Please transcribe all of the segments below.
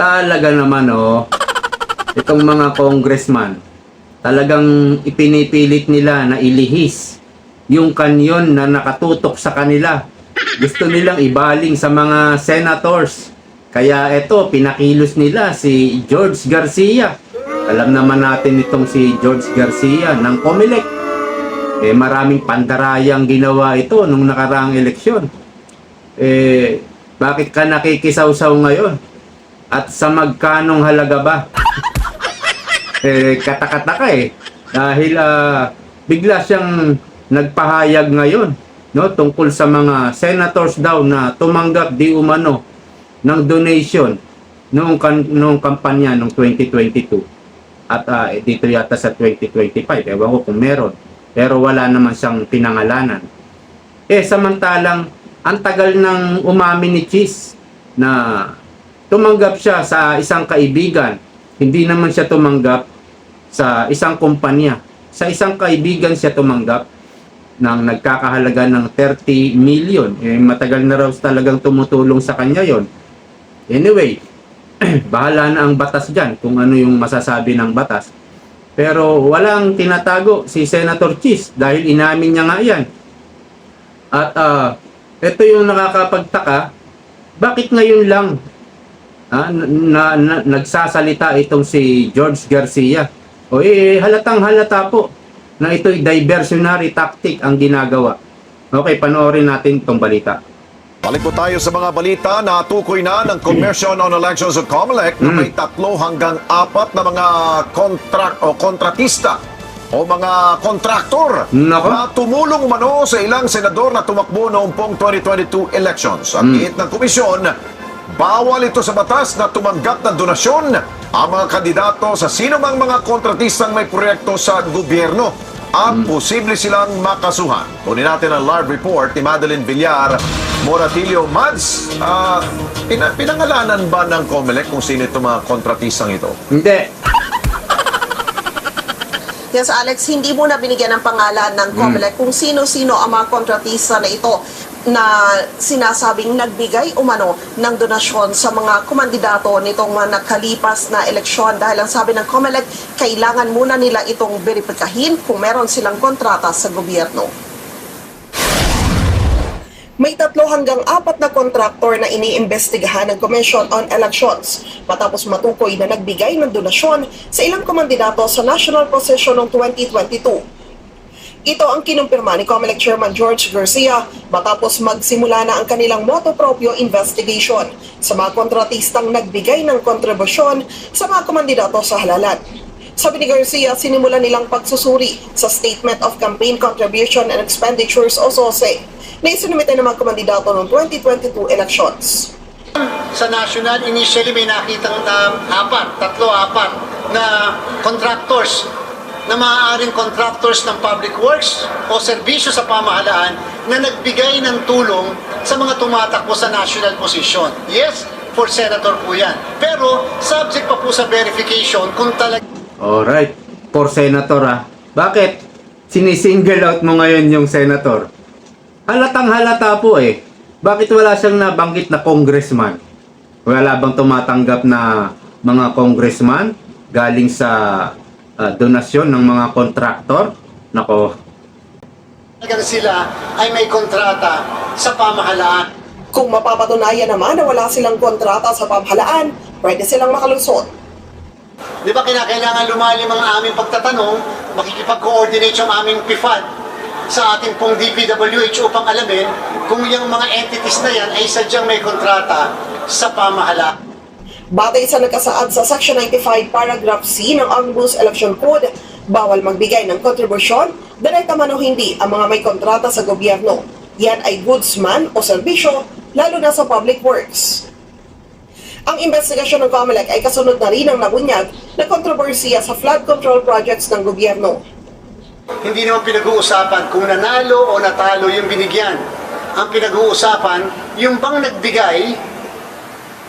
Talaga naman oh. Itong mga congressman, talagang ipinipilit nila na ilihis yung kanyon na nakatutok sa kanila. Gusto nilang ibaling sa mga senators. Kaya ito, pinakilos nila si George Garcia. Alam naman natin itong si George Garcia ng Comelec. Eh, maraming pandarayang ginawa ito nung nakaraang eleksyon. Eh, bakit ka nakikisawsaw ngayon? At sa magkanong halaga ba? eh, katakataka eh. Dahil ah, bigla siyang nagpahayag ngayon no tungkol sa mga senators daw na tumanggap di umano ng donation noong kan noong kampanya noong 2022 at eh, dito yata sa 2025 ewan ko kung meron pero wala naman siyang pinangalanan eh samantalang ang tagal ng umami ni Cheese na tumanggap siya sa isang kaibigan hindi naman siya tumanggap sa isang kumpanya sa isang kaibigan siya tumanggap ng nagkakahalaga ng 30 million. Eh, matagal na raw talagang tumutulong sa kanya yon. Anyway, bahala na ang batas dyan kung ano yung masasabi ng batas. Pero walang tinatago si Senator Cheese dahil inamin niya nga yan. At ah, ito yung nakakapagtaka, bakit ngayon lang ah, na, na, na- nagsasalita itong si George Garcia? O eh, halatang halata po na ito'y diversionary tactic ang ginagawa. Okay, panoorin natin itong balita. Balik po tayo sa mga balita na tukoy na ng Commission on Elections of COMELEC na may tatlo hanggang apat na mga kontrak o kontratista o mga kontraktor Nako. na tumulong umano sa ilang senador na tumakbo noong pong 2022 elections. Ang giit ng komisyon, bawal ito sa batas na tumanggap ng donasyon ang mga kandidato sa sinumang mga kontratistang may proyekto sa gobyerno at posible silang makasuhan. Kunin natin ang live report ni Madeline Villar, Moratilio Mads. ah, pina- pinangalanan ba ng COMELEC kung sino itong mga kontratistang ito? Hindi. Yes, Alex, hindi mo na binigyan ng pangalan ng COMELEC kung sino-sino ang mga kontratista na ito na sinasabing nagbigay umano ng donasyon sa mga kumandidato nitong mga nakalipas na eleksyon dahil ang sabi ng COMELEC, kailangan muna nila itong verifikahin kung meron silang kontrata sa gobyerno. May tatlo hanggang apat na kontraktor na iniimbestigahan ng Commission on Elections matapos matukoy na nagbigay ng donasyon sa ilang komandidato sa national position noong 2022. Ito ang kinumpirma ni COMELEC Chairman George Garcia matapos magsimula na ang kanilang moto proprio investigation sa mga kontratistang nagbigay ng kontribusyon sa mga komandidato sa halalan. Sabi ni Garcia, sinimulan nilang pagsusuri sa Statement of Campaign Contribution and Expenditures o SOSE na isinumite ng mga komandidato noong 2022 elections. sa national, initially may nakitang na apat, tatlo, apat na contractors na maaaring contractors ng public works o serbisyo sa pamahalaan na nagbigay ng tulong sa mga tumatakbo sa national position. Yes, for senator po yan. Pero subject pa po sa verification kung talaga Alright. For senator ah. Bakit? Sinisingle out mo ngayon yung senator. Halatang halata po eh. Bakit wala siyang nabanggit na congressman? Wala bang tumatanggap na mga congressman galing sa ah, donasyon ng mga kontraktor? Nako, talagang sila ay may kontrata sa pamahalaan. Kung mapapatunayan naman na wala silang kontrata sa pamahalaan, pwede silang makalusot. Di ba kinakailangan lumalim ang aming pagtatanong, makikipag-coordinate yung aming PIFAD sa ating pong DPWH upang alamin kung yung mga entities na yan ay sadyang may kontrata sa pamahala. Batay sa nakasaad sa Section 95 Paragraph C ng Omnibus Election Code, bawal magbigay ng kontribusyon, direkta man o hindi ang mga may kontrata sa gobyerno. Yan ay goodsman o serbisyo, lalo na sa public works. Ang investigasyon ng COMELEC ay kasunod na rin ng nabunyag na kontrobersiya sa flood control projects ng gobyerno. Hindi naman pinag-uusapan kung nanalo o natalo yung binigyan. Ang pinag-uusapan, yung bang nagbigay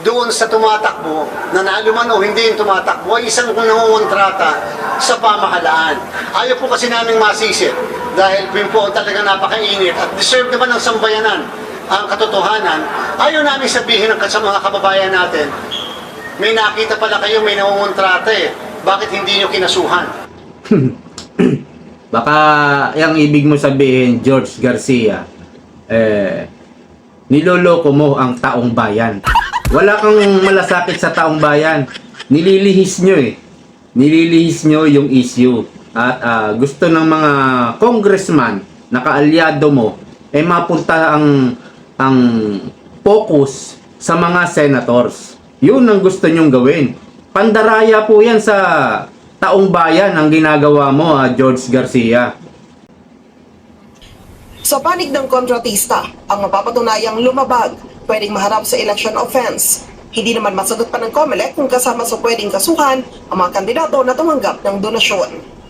doon sa tumatakbo, nanalo man o hindi yung tumatakbo, ay isang nangungontrata sa pamahalaan. Ayaw po kasi namin masisip dahil yun po ang talagang napakainit at deserve naman ng sambayanan ang katotohanan. Ayaw namin sabihin ng sa mga kababayan natin may nakita pala kayo may nangungontrata eh. Bakit hindi nyo kinasuhan? Baka yung ibig mo sabihin, George Garcia, eh, niloloko mo ang taong bayan. Wala kang malasakit sa taong bayan. Nililihis nyo eh. Nililihis nyo yung issue. At ah, gusto ng mga congressman na kaalyado mo, eh mapunta ang, ang focus sa mga senators. Yun ang gusto nyong gawin. Pandaraya po yan sa taong bayan ang ginagawa mo, ah, George Garcia. Sa panig ng kontratista, ang mapapatunayang lumabag, pwedeng maharap sa election offense. Hindi naman masagot pa ng COMELEC kung kasama sa pwedeng kasuhan ang mga kandidato na tumanggap ng donasyon.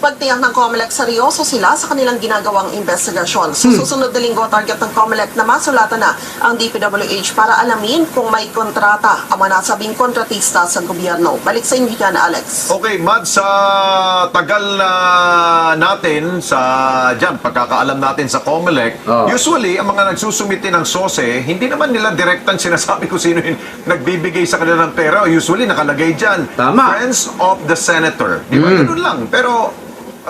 Pagtiyak ng COMELEC, seryoso sila sa kanilang ginagawang investigasyon. Sa susunod na linggo, target ng COMELEC na masulatan na ang DPWH para alamin kung may kontrata ang mga nasabing kontratista sa gobyerno. Balik sa inyo yan, Alex. Okay, Mad, sa tagal na natin sa dyan, pagkakaalam natin sa COMELEC, Oh. usually, ang mga nagsusumiti ng SOSE, hindi naman nila direktang sinasabi kung sino yung nagbibigay sa kanila ng pera. Usually, nakalagay dyan, Tama. Friends of the Senator. Di ba? Mm. Ganun lang. Pero,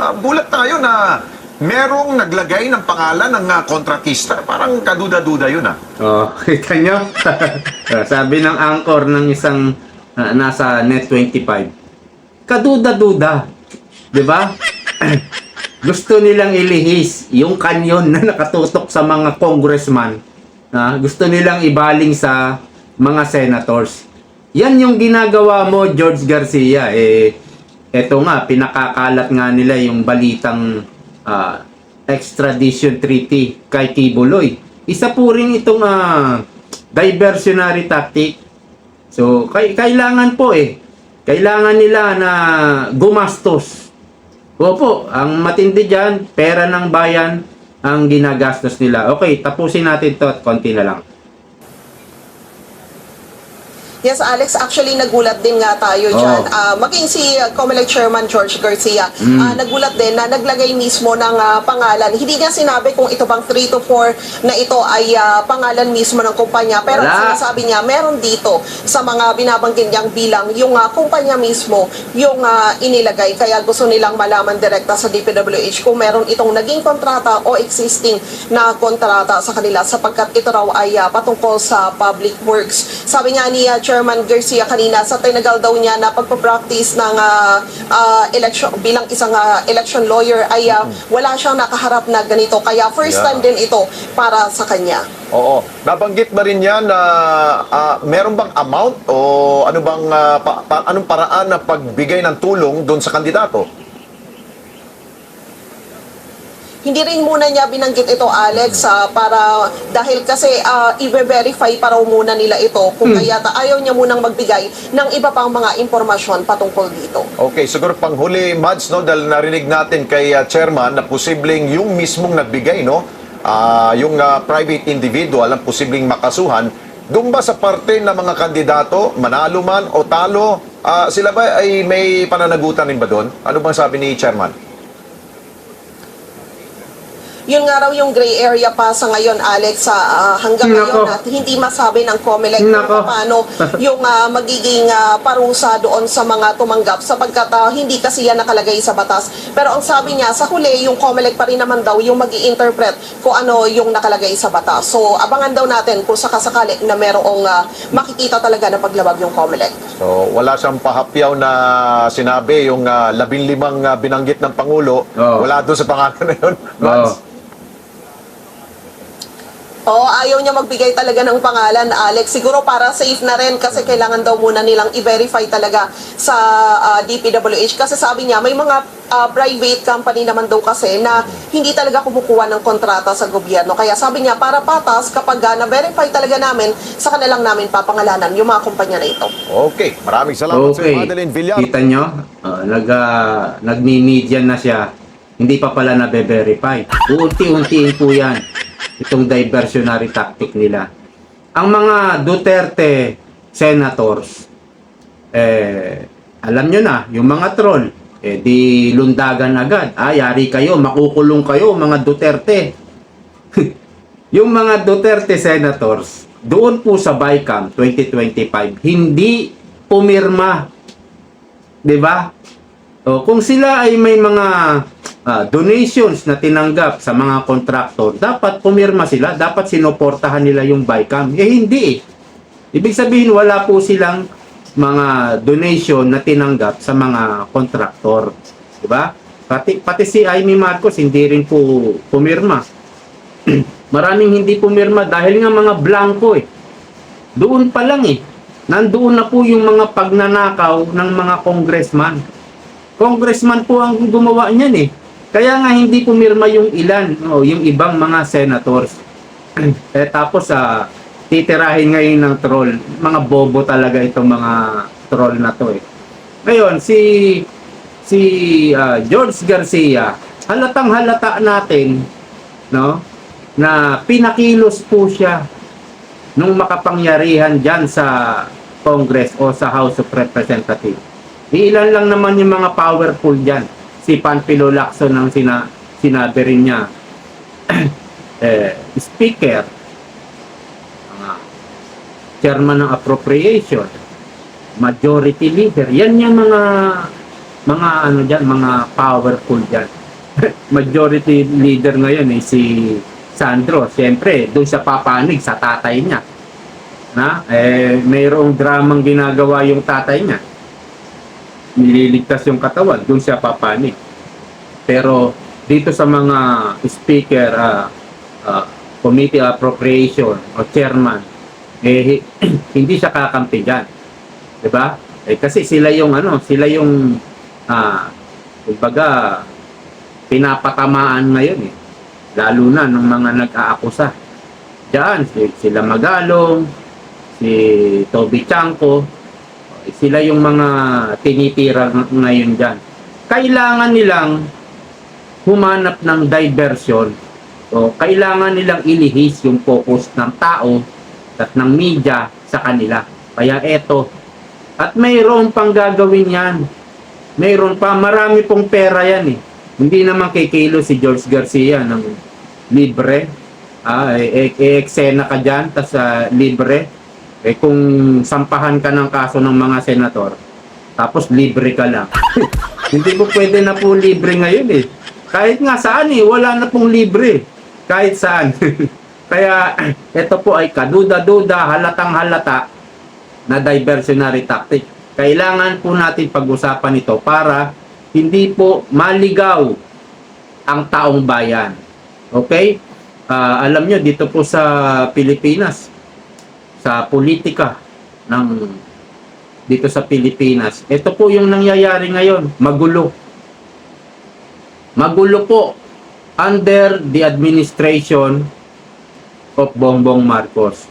ah, bulat tayo na merong naglagay ng pangalan ng ah, kontratista. Parang kaduda-duda yun, ah. Oh, kita nyo? Sabi ng anchor ng isang ah, nasa Net 25, kaduda-duda. 'Di ba? gusto nilang ilihis yung kanyon na nakatutok sa mga congressman. na gusto nilang ibaling sa mga senators. Yan yung ginagawa mo, George Garcia. Eh, eto nga, pinakakalat nga nila yung balitang ah, extradition treaty kay Kibuloy. Isa po rin itong ah, diversionary tactic. So, kay kailangan po eh. Kailangan nila na gumastos. Opo, ang matindi dyan, pera ng bayan ang ginagastos nila. Okay, tapusin natin to at konti na lang. Yes, Alex, actually nagulat din nga tayo Oh. dyan. Ah, maging si uh, COMELEC Chairman George Garcia, Mm. ah, nagulat din na naglagay mismo ng ah, pangalan. Hindi niya sinabi kung ito bang 3 to 4 na ito ay ah, pangalan mismo ng kumpanya. Pero Wala. sinasabi niya, meron dito sa mga binabanggit niyang bilang yung ah, kumpanya mismo yung ah, inilagay. Kaya gusto nilang malaman direkta sa DPWH kung meron itong naging kontrata o existing na kontrata sa kanila sapagkat ito raw ay ah, patungkol sa public works. Sabi nga ni ah, Chairman Garcia kanina sa tinagal daw niya na pagpapractice ng ah, ah, election bilang isang ah, election lawyer ay ah, wala siyang nakaharap na ganito. Kaya first Yeah. time din ito para sa kanya. Oo. Nabanggit ba rin yan na ah, meron bang amount o ano bang ah, pa- pa- anong paraan na pagbigay ng tulong doon sa kandidato? Hindi rin muna niya binanggit ito, Alex, ah, para dahil kasi ah, i-verify pa raw muna nila ito kung kaya ta- ayaw niya munang magbigay ng iba pang mga impormasyon patungkol dito. Okay, siguro panghuli, Mads, no, dahil narinig natin kay ah, chairman na posibleng yung mismong nagbigay, no, ah, yung ah, private individual ang posibleng makasuhan, doon ba sa parte ng mga kandidato, manalo man o talo, ah, sila ba ay may pananagutan rin ba doon? Ano bang sabi ni chairman? Yun nga raw yung gray area pa sa ngayon, Alex, sa ah, hanggang Nako. ngayon at hindi masabi ng COMELEC kung paano yung ah, magiging ah, parusa doon sa mga tumanggap sapagkat ah, hindi kasi yan nakalagay sa batas. Pero ang sabi niya, sa huli, yung COMELEC pa rin naman daw yung mag interpret kung ano yung nakalagay sa batas. So, abangan daw natin kung sakasakali na merong ah, makikita talaga na paglabag yung COMELEC. So, wala siyang pahapyaw na sinabi yung uh, labing limang ah, binanggit ng Pangulo. Oo. Wala doon sa pangalan na yun. Mads. Oo. Oo, ayaw niya magbigay talaga ng pangalan, Alex. Siguro para safe na rin kasi kailangan daw muna nilang i-verify talaga sa ah, DPWH. Kasi sabi niya, may mga ah, private company naman daw kasi na hindi talaga kumukuha ng kontrata sa gobyerno. Kaya sabi niya, para patas, kapag ah, na-verify talaga namin, sa kanilang namin papangalanan yung mga kumpanya na ito. Okay, maraming salamat sa Okay. Madeline Villar. Kita nyo? Uh, nag, uh, nagmi-media na siya. Hindi pa pala na-verify. Uunti-untiin po yan. Itong diversionary tactic nila. Ang mga Duterte senators, eh, alam nyo na, yung mga troll, eh, di lundagan agad. Ah, yari kayo, makukulong kayo, mga Duterte. yung mga Duterte senators, doon po sa BICAM 2025, hindi pumirma. 'Di ba? O, kung sila ay may mga ah, donations na tinanggap sa mga kontraktor, dapat pumirma sila, dapat sinuportahan nila yung BICAM. Eh hindi eh. Ibig sabihin wala po silang mga donation na tinanggap sa mga kontraktor. 'Di ba? Pati, pati si Amy Marcos hindi rin po pumirma. Maraming hindi pumirma dahil nga mga blanco eh. Doon pa lang eh. Nandoon na po yung mga pagnanakaw ng mga congressman. Congressman po ang gumawa niyan eh. Kaya nga hindi pumirma yung ilan, o yung ibang mga senators. eh tapos sa titirahin ngayon ng troll. Mga bobo talaga itong mga troll na to eh. Ngayon, si si ah, George Garcia, halatang halata natin, no, na pinakilos po siya nung makapangyarihan dyan sa Congress o sa House of Representatives. Ilan lang naman yung mga powerful dyan. Si Panfilo Lacson ang sina, sinabi rin niya. eh, speaker, mga chairman ng appropriation, majority leader, yan yung mga mga ano diyan, mga powerful diyan. majority leader ngayon eh si Sandro, siyempre, doon sa papanig sa tatay niya. Na, eh, mayroong dramang ginagawa yung tatay niya. Nililigtas yung katawan, doon siya papanig. Pero, dito sa mga speaker, ah, ah, committee appropriation o chairman, eh, hindi siya kakampi dyan. ba? Eh, kasi sila yung ano, sila yung, ah, kumbaga, pinapatamaan ngayon eh lalo na ng mga nag-aakusa. Diyan, si, sila Magalong, si Toby Chanko, sila yung mga tinitira ng- ngayon dyan. Kailangan nilang humanap ng diversion o kailangan nilang ilihis yung focus ng tao at ng media sa kanila. Kaya eto, at mayroon pang gagawin yan. Mayroon pa, marami pong pera yan eh. Hindi naman kikilo si George Garcia ng libre. Ah, eh, eh, eksena ka dyan, tas ah, libre. Eh kung sampahan ka ng kaso ng mga senator, tapos libre ka lang. Hindi po pwede na po libre ngayon eh. Kahit nga saan eh, wala na pong libre. Kahit saan. Kaya ito po ay kaduda-duda, halatang halata na diversionary tactic. Kailangan po natin pag-usapan ito para hindi po maligaw ang taong bayan. Okay? Ah, alam nyo, dito po sa Pilipinas, sa politika ng dito sa Pilipinas, ito po yung nangyayari ngayon, magulo. Magulo po under the administration of Bongbong Marcos.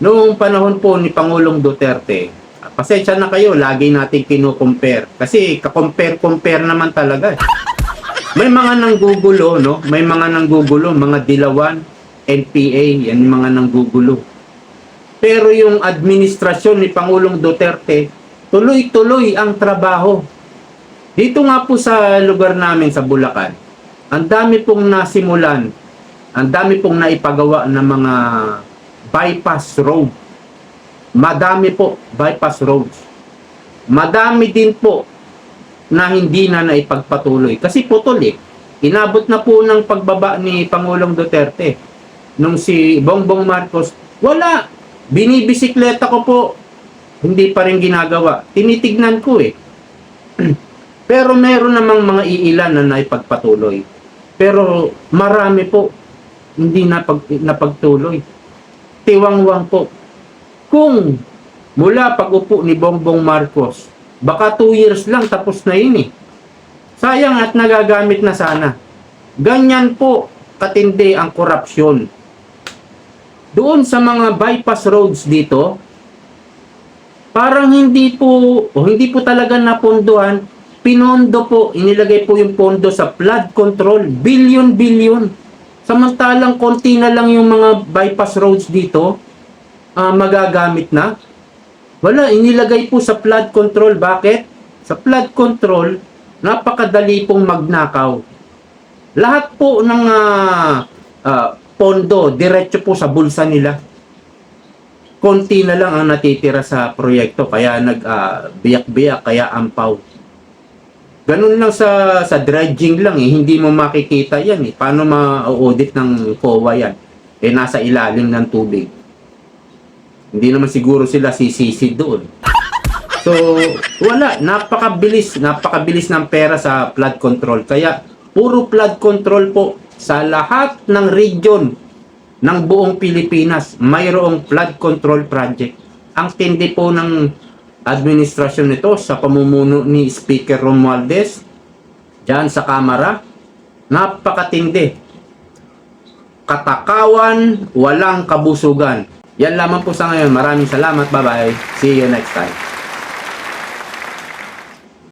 Noong panahon po ni Pangulong Duterte, pasensya na kayo, lagi natin kinukompare. Kasi kakompare-compare naman talaga. eh. May mga nanggugulo, no? May mga nanggugulo, mga dilawan, NPA, yan yung mga nanggugulo. Pero yung administrasyon ni Pangulong Duterte, tuloy-tuloy ang trabaho. Dito nga po sa lugar namin sa Bulacan, ang dami pong nasimulan, ang dami pong naipagawa ng mga bypass road. Madami po bypass roads. Madami din po na hindi na naipagpatuloy. Kasi putol eh. Inabot na po ng pagbaba ni Pangulong Duterte. Nung si Bongbong Marcos, wala. Binibisikleta ko po. Hindi pa rin ginagawa. Tinitignan ko eh. Pero meron namang mga iilan na naipagpatuloy. Pero marami po hindi napag, napagtuloy. Tiwangwang po. Kung mula pag-upo ni Bongbong Marcos, baka 2 years lang tapos na yun eh. Sayang at nagagamit na sana. Ganyan po katindi ang korupsyon. Doon sa mga bypass roads dito, parang hindi po, o hindi po talaga napunduhan, pinondo po, inilagay po yung pondo sa flood control, billion-billion. Samantalang konti na lang yung mga bypass roads dito, ah, magagamit na. Wala, inilagay po sa flood control. Bakit? Sa flood control, napakadali pong magnakaw. Lahat po ng ah, ah, pondo, diretso po sa bulsa nila. konti na lang ang natitira sa proyekto kaya nag ah, kaya ampaw. Ganun lang sa sa dredging lang eh, hindi mo makikita 'yan eh. Paano ma-audit ng COA 'yan? Eh nasa ilalim ng tubig. Hindi naman siguro sila sisisi doon. So, wala, napakabilis, napakabilis ng pera sa flood control. Kaya puro flood control po sa lahat ng region ng buong Pilipinas, mayroong flood control project. Ang tindi po ng administrasyon nito sa pamumuno ni Speaker Romualdez diyan sa Kamara, napakatindi. Katakawan, walang kabusugan. Yan lamang po sa ngayon. Maraming salamat. Bye-bye. See you next time.